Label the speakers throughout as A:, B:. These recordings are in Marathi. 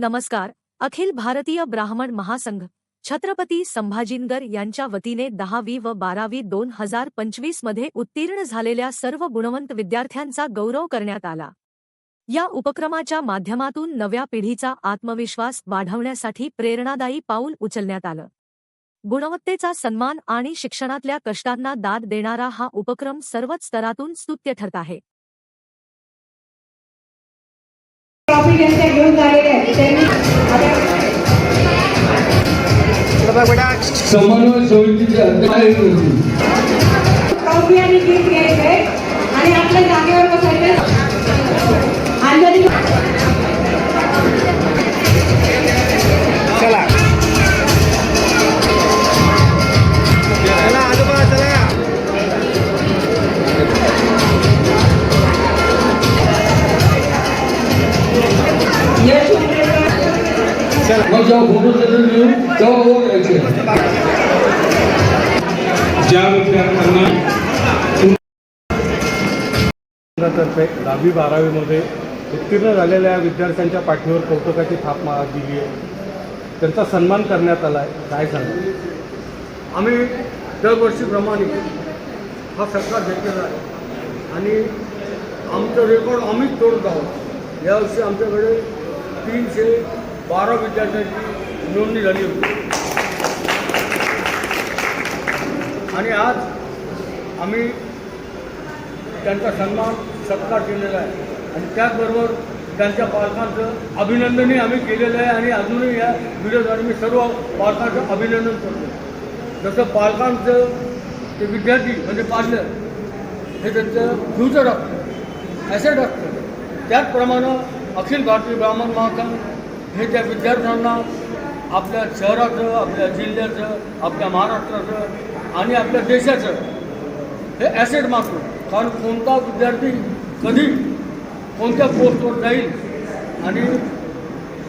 A: नमस्कार. अखिल भारतीय ब्राह्मण महासंघ छत्रपती संभाजीनगर यांच्या वतीने दहावी व बारावी दोन हजार पंचवीसमध्ये उत्तीर्ण झालेल्या सर्व गुणवंत विद्यार्थ्यांचा गौरव करण्यात आला. या उपक्रमाच्या माध्यमातून नव्या पिढीचा आत्मविश्वास वाढवण्यासाठी प्रेरणादायी पाऊल उचलण्यात आलं. गुणवत्तेचा सन्मान आणि शिक्षणातल्या कष्टांना दाद देणारा हा उपक्रम सर्वच स्तरातून स्तुत्य ठरत आहे.
B: ट्रॉफी त्यांच्या घेऊन झालेले आहेत. त्यांनी ट्रॉफी आणि गिफ्ट घ्यायचे आणि आपल्या जागेवर
C: मग जेव्हा फोटो सेशन घेऊन तेव्हा हो यायचे
D: ज्या विद्यार्थ्यांना
E: तर्फे दहावी बारावीमध्ये उत्तीर्ण झालेल्या विद्यार्थ्यांच्या पाठीवर कौतुकाची थाप मा दिली आहे. त्यांचा सन्मान करण्यात आला आहे. काय सांगा
F: आम्ही दरवर्षीप्रमाणे हा सत्कार घेतलेला आहे. आणि आमचं रेकॉर्ड आम्हीच तोडत आहोत. यावर्षी आमच्याकडे तीनशे बारा विद्यार्थ्यांची नोंदणी झाली होती. आणि आज आम्ही त्यांचा सन्मान सत्कार केलेला आहे. आणि त्याचबरोबर त्यांच्या पालकांचं अभिनंदनही आम्ही केलेलं आहे आणि अजूनही या व्हिडिओद्वारे मी सर्व पालकांचं अभिनंदन करतो. जसं पालकांचं ते विद्यार्थी म्हणजे पार्लर हे त्यांचं फ्युचर असतं ॲसेट असतं त्याचप्रमाणे अखिल भारतीय ब्राह्मण महासंघ हे त्या विद्यार्थ्यांना आपल्या शहराचं आपल्या जिल्ह्याचं आपल्या महाराष्ट्राचं आणि आपल्या देशाचं हे ॲसेट मागतो. कारण कोणता विद्यार्थी कधी कोणत्या पोस्टवर जाईल आणि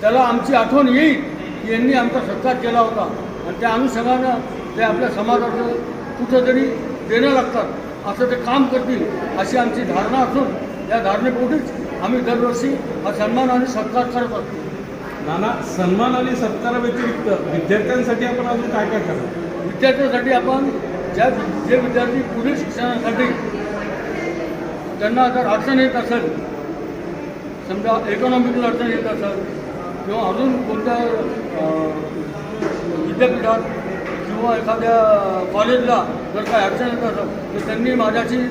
F: त्याला आमची आठवण येईल की यांनी आमचा सत्कार केला होता. आणि त्या अनुषंगानं ते आपल्या समाजाचं कुठंतरी देणं लागतात. असं ते काम करतील अशी आमची धारणा असून या धारणेपोटीच आम्ही दरवर्षी हा सन्मान आणि सत्कार करत असतो.
D: नाना सन्मान आणि सत्काराव्यतिरिक्त विद्यार्थ्यांसाठी आपण अजून काय काय करतो
F: विद्यार्थ्यांसाठी आपण ज्या जे विद्यार्थी पुढील शिक्षणासाठी त्यांना जर अडचण येत असेल समजा इकॉनॉमिकल अडचण येत असेल किंवा अजून कोणत्या विद्यापीठात किंवा एखाद्या कॉलेजला जर काय अडचण येत असेल तर त्यांनी माझ्याशी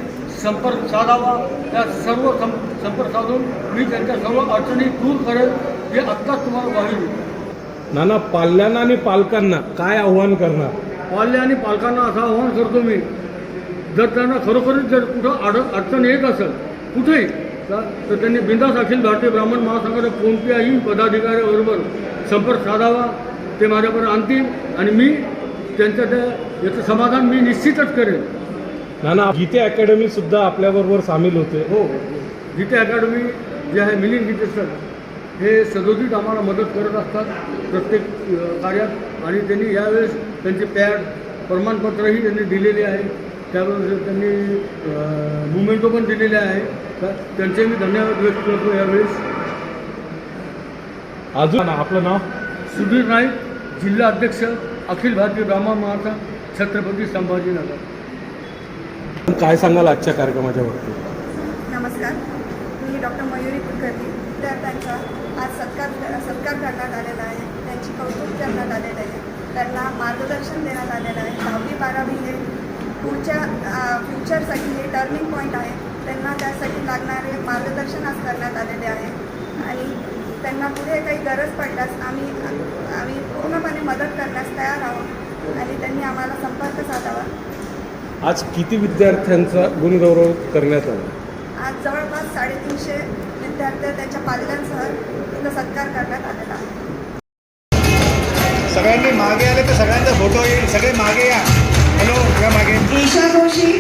F: संपर्क साधावा. त्या सर्व सं संपर्क साधून मी त्यांच्या सर्व अडचणी दूर करेल. हे आत्ताच तुम्हाला ग्वाही देतो
D: नाना पाल्यांना आणि पालकांना काय आव्हान करणार?
F: पाल्य आणि पालकांना असं आवाहन करतो मी. जर त्यांना खरोखरच जर कुठं अड अडचण येत असेल कुठेही तर त्यांनी बिंदास अखिल भारतीय ब्राह्मण महासंघाच्या कोणत्याही पदाधिकाऱ्याबरोबर संपर्क साधावा. ते माझ्यापर्यंत आणतील आणि मी त्यांचं त्या याचं समाधान मी निश्चितच करेन.
D: नाना गीते अकॅडमी सुद्धा आपल्याबरोबर सामील होते.
F: हो. गीते अकॅडमी जे आहे मिलिंद गीते सर हे सदोदित आम्हाला मदत करत असतात प्रत्येक कार्यात. आणि त्यांनी यावेळेस त्यांचे पॅड प्रमाणपत्रही त्यांनी दिलेले आहे. त्याबरोबर त्यांनी मुमेंटो पण दिलेले आहे. तर त्यांचे मी धन्यवाद व्यक्त करतो यावेळेस.
D: अजून आपलं नाव?
F: सुधीर नाईक जिल्हा अध्यक्ष अखिल भारतीय ब्राह्मण महासंघ छत्रपती संभाजीनगर.
D: काय सांगाल आजच्या कार्यक्रमाच्या बाबतीत
G: नमस्कार. मी डॉक्टर मयुरी कुलकर्णी. विद्यार्थ्यांचा आज सत्कार सत्कार करण्यात आलेला आहे. त्यांची कौतुक करण्यात आलेलं आहे. त्यांना मार्गदर्शन देण्यात आलेलं आहे. दहावी बारावी हे पुढच्या फ्युचरसाठी हे टर्निंग पॉईंट आहे. त्यांना त्यासाठी लागणारे मार्गदर्शन आज करण्यात आलेले आहे. आणि त्यांना पुढे काही गरज पडल्यास आम्ही आम्ही पूर्णपणे मदत करण्यास तयार आहोत. आणि त्यांनी आम्हाला संपर्क साधावा.
D: आज किती विद्यार्थ्यांचा गुणगौरव करण्यात आला?
G: आज जवळपास साडेतीनशे विद्यार्थी त्यांच्या पाल्यांसह इथं सत्कार करण्यात आलेला आहे.
H: सगळ्यांनी मागे आले तर सगळ्यांचा फोटो येईल. सगळे मागे या. हॅलो या मागे.
B: ईशा जोशी